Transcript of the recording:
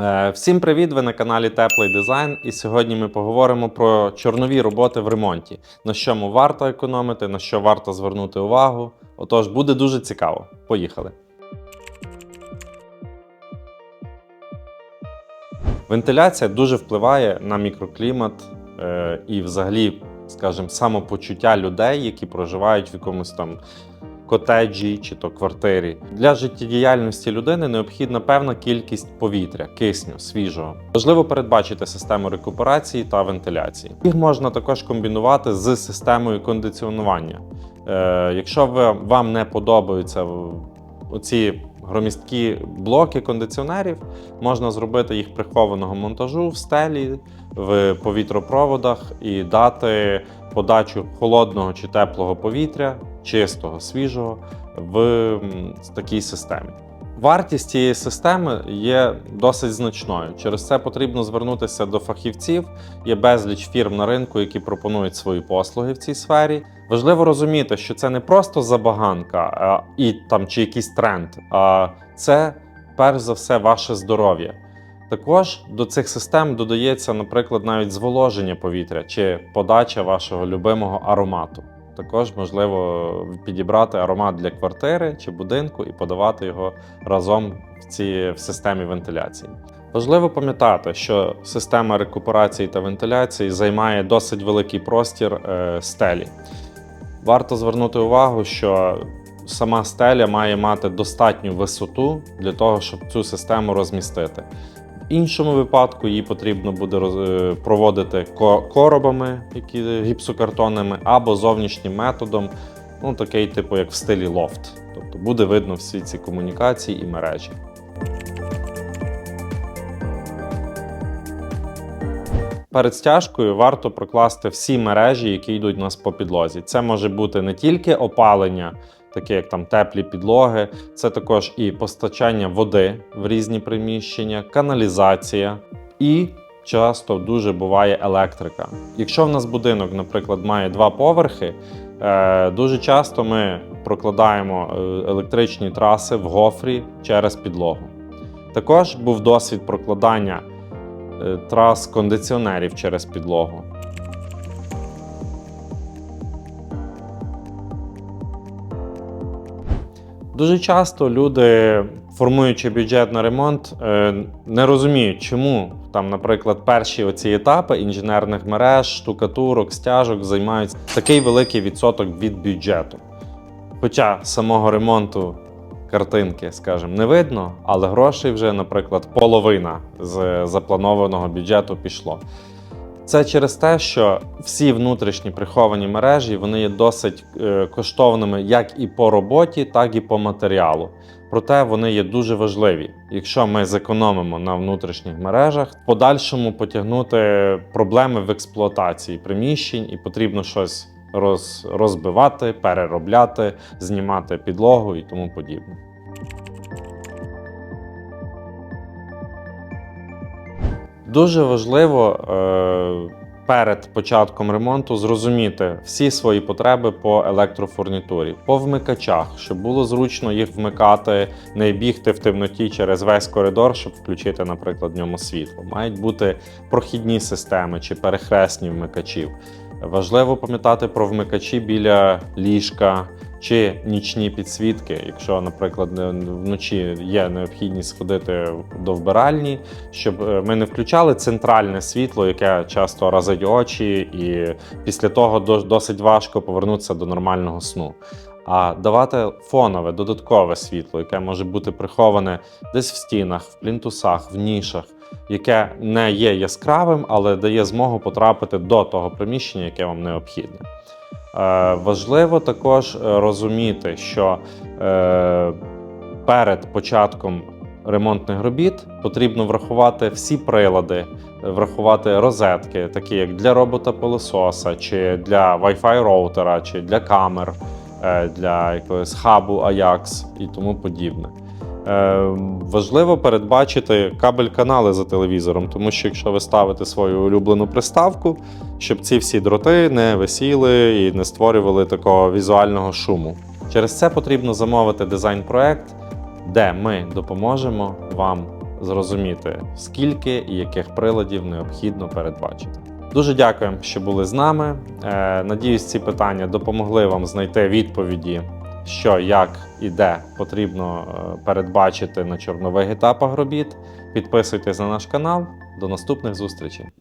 Е, Всім привіт! Ви на каналі Теплий Дизайн. І сьогодні ми поговоримо про чорнові роботи в ремонті, на чому варто економити, на що варто звернути увагу. Отож, буде дуже цікаво. Поїхали. Вентиляція дуже впливає на мікроклімат е, і, взагалі, скажімо, самопочуття людей, які проживають в якомусь там котеджі чи то квартирі. Для життєдіяльності людини необхідна певна кількість повітря, кисню, свіжого. Важливо передбачити систему рекуперації та вентиляції. Їх можна також комбінувати з системою кондиціонування. Е, якщо ви, вам не подобаються оці громісткі блоки кондиціонерів, можна зробити їх прихованого монтажу в стелі, в повітропроводах і дати подачу холодного чи теплого повітря, чистого, свіжого в такій системі. Вартість цієї системи є досить значною. Через це потрібно звернутися до фахівців. Є безліч фірм на ринку, які пропонують свої послуги в цій сфері. Важливо розуміти, що це не просто забаганка а, і там чи якийсь тренд, а це перш за все ваше здоров'я. Також до цих систем додається, наприклад, навіть зволоження повітря чи подача вашого любимого аромату. Також можливо підібрати аромат для квартири чи будинку і подавати його разом в цій в системі вентиляції. Важливо пам'ятати, що система рекуперації та вентиляції займає досить великий простір е, стелі. Варто звернути увагу, що сама стеля має мати достатню висоту для того, щоб цю систему розмістити. Іншому випадку її потрібно буде е, проводити коробами, які гіпсокартонними, або зовнішнім методом, ну такий, типу, як в стилі лофт. Тобто буде видно всі ці комунікації і мережі. Перед стяжкою варто прокласти всі мережі, які йдуть у нас по підлозі. Це може бути не тільки опалення, таке як там теплі підлоги, це також і постачання води в різні приміщення, каналізація і часто дуже буває електрика. Якщо в нас будинок, наприклад, має два поверхи, е, дуже часто ми прокладаємо е, електричні траси в гофрі через підлогу. Також був досвід прокладання е, трас кондиціонерів через підлогу. Дуже часто люди, формуючи бюджет на ремонт, е, не розуміють, чому там, наприклад, перші оці етапи інженерних мереж, штукатурок, стяжок займають такий великий відсоток від бюджету. Хоча самого ремонту картинки, скажімо, не видно, але грошей вже, наприклад, половина з запланованого бюджету пішло. Це через те, що всі внутрішні приховані мережі вони є досить е, коштовними як і по роботі, так і по матеріалу. Проте вони є дуже важливі. Якщо ми зекономимо на внутрішніх мережах, в подальшому потягнути проблеми в експлуатації приміщень і потрібно щось роз, розбивати, переробляти, знімати підлогу і тому подібне. Дуже важливо е, перед початком ремонту зрозуміти всі свої потреби по електрофурнітурі, по вмикачах, щоб було зручно їх вмикати, не бігти в темноті через весь коридор, щоб включити, наприклад, в ньому світло. Мають бути прохідні системи чи перехресні вмикачів. Важливо пам'ятати про вмикачі біля ліжка чи нічні підсвітки, якщо, наприклад, вночі є необхідність сходити до вбиральні, щоб е, ми не включали центральне світло, яке часто разить очі, і після того досить важко повернутися до нормального сну. А давати фонове додаткове світло, яке може бути приховане десь в стінах, в плінтусах, в нішах, яке не є яскравим, але дає змогу потрапити до того приміщення, яке вам необхідне. Е, важливо також е, розуміти, що е, перед початком ремонтних робіт потрібно врахувати всі прилади, врахувати розетки, такі як для робота-пилососа, чи для Wi-Fi роутера, чи для камер, для якогось хабу Ajax і тому подібне. Е, важливо передбачити кабель-канали за телевізором, тому що якщо ви ставите свою улюблену приставку, щоб ці всі дроти не висіли і не створювали такого візуального шуму. Через це потрібно замовити дизайн-проект, де ми допоможемо вам зрозуміти, скільки і яких приладів необхідно передбачити. Дуже дякуємо, що були з нами. Е, Надіюсь, ці питання допомогли вам знайти відповіді, що, як і де потрібно е, передбачити на чорнових етапах робіт. Підписуйтесь на наш канал. До наступних зустрічей!